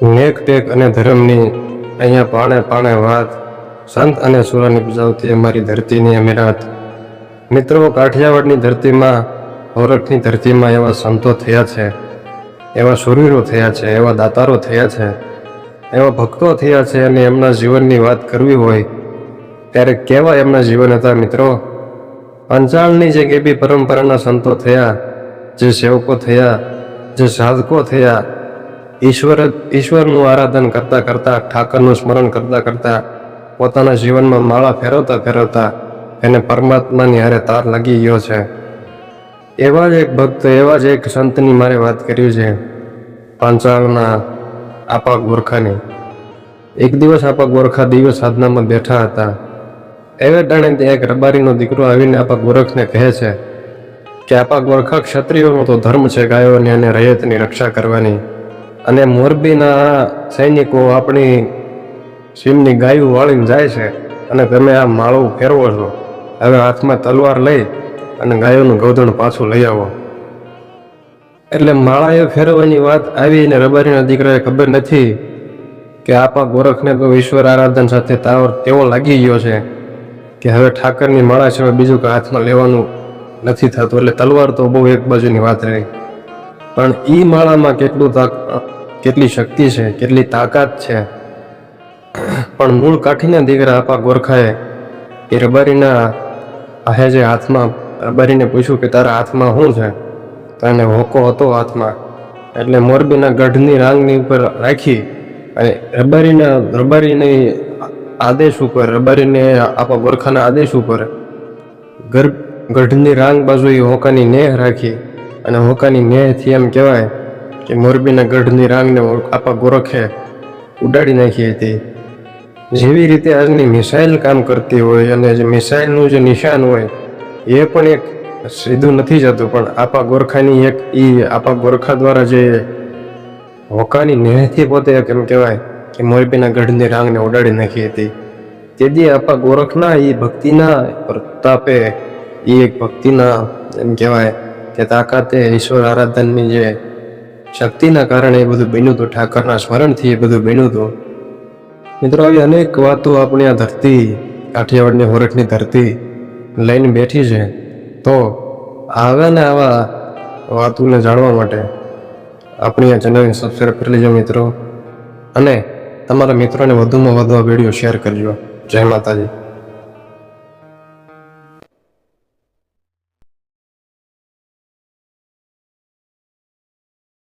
નેક ટેક અને ધર્મની અહીંયા પાણે પાણે વાત સંત અને સુરાની ઉપજાવતી અમારી ધરતીની અમીરાત. મિત્રો કાઠિયાવાડની ધરતીમાં હોરઠની ધરતીમાં એવા સંતો થયા છે, એવા શૂરવીરો થયા છે, એવા દાતારો થયા છે, એવા ભક્તો થયા છે અને એમના જીવનની વાત કરવી હોય ત્યારે કેવા એમના જીવન હતા મિત્રો? પંચાળની જે કેબી પરંપરાના સંતો થયા, જે સેવકો થયા, જે સાધકો થયા ઈશ્વર ઈશ્વરનું આરાધન કરતા કરતાં, ઠાકરનું સ્મરણ કરતા કરતાં, પોતાના જીવનમાં માળા ફેરવતા ફેરવતા એને પરમાત્માની હારે તાર લાગી ગયો છે. એવા જ એક ભક્ત, એવા જ એક સંતની મારે વાત કરી છે, પાંચાળના આપા ગોરખાની. એક દિવસ આપા ગોરખા દિવસ સાધનામાં બેઠા હતા. એવે ટાણે ત્યાં એક રબારીનો દીકરો આવીને આપા ગોરખને કહે છે કે, આપા ગોરખા ક્ષત્રિયોનો તો ધર્મ છે ગાયોની અને રૈયતની રક્ષા કરવાની. અને મોરબીના સૈનિકો આપણી સીમની ગાયું વાળીને જાય છે અને તમે આ માળું ફેરવો છો. હવે હાથમાં તલવાર લઈ અને ગાયોનું ગૌધણ પાછું લઈ આવો. એટલે માળાએ ફેરવવાની વાત આવી અને રબારીના દીકરાએ ખબર નથી કે આપા ગોરખને તો ઈશ્વર આરાધન સાથે તાવર તેવો લાગી ગયો છે કે હવે ઠાકરની માળા સિવાય બીજું કંઈ હાથમાં લેવાનું નથી થતું. એટલે તલવાર તો બહુ એક બાજુની વાત રહી. પણ એ માળામાં કેટલું કેટલી શક્તિ છે, કેટલી તાકાત છે? પણ મૂળ કાઠીના દીકરા આપા ગોરખાએ એ રબારીના જે હાથમાં રબારીને પૂછ્યું કે તારા હાથમાં શું છે? તો એને હોકો હતો હાથમાં. એટલે મોરબીના ગઢની રાંગની ઉપર રાખી અને રબારીના રબારીની આદેશ ઉપર રબારીને આપા ગોરખાના આદેશ ઉપર ગઢની રાંગ બાજુ એ હોકાની નેહ રાખી અને હોકાની નેહથી એમ કહેવાય કે મોરબીના ગઢની રાંગને આપા ગોરખે ઉડાડી નાખી હતી. જેવી રીતે આજની મિસાઇલ કામ કરતી હોય અને જે મિસાઇલનું જે નિશાન હોય, એ પણ એક સીધું નથી જતું, પણ આપા ગોરખાની એક એ આપા ગોરખા દ્વારા જે હોકાની નેહથી પોતે એક એમ કહેવાય કે મોરબીના ગઢની રાંગને ઉડાડી નાખી હતી. તેથી આપા ગોરખના એ ભક્તિના પ્રતાપે એ એક ભક્તિના એમ કહેવાય કે તાકાતે ઈશ્વર આરાધનની જે શક્તિના કારણે એ બધું બન્યું હતું, ઠાકરના સ્મરણથી એ બધું બન્યું હતું. મિત્રો, આવી અનેક વાતો આપણી આ ધરતી, કાઠિયાવાડની હોરઠની ધરતી લઈને બેઠી છે. તો આવા ને આવા વાતોને જાણવા માટે આપણી આ ચેનલને સબસ્ક્રાઈબ કરી લેજો મિત્રો. અને તમારા મિત્રોને વધુમાં વધુ આ વીડિયો શેર કરજો. જય માતાજી.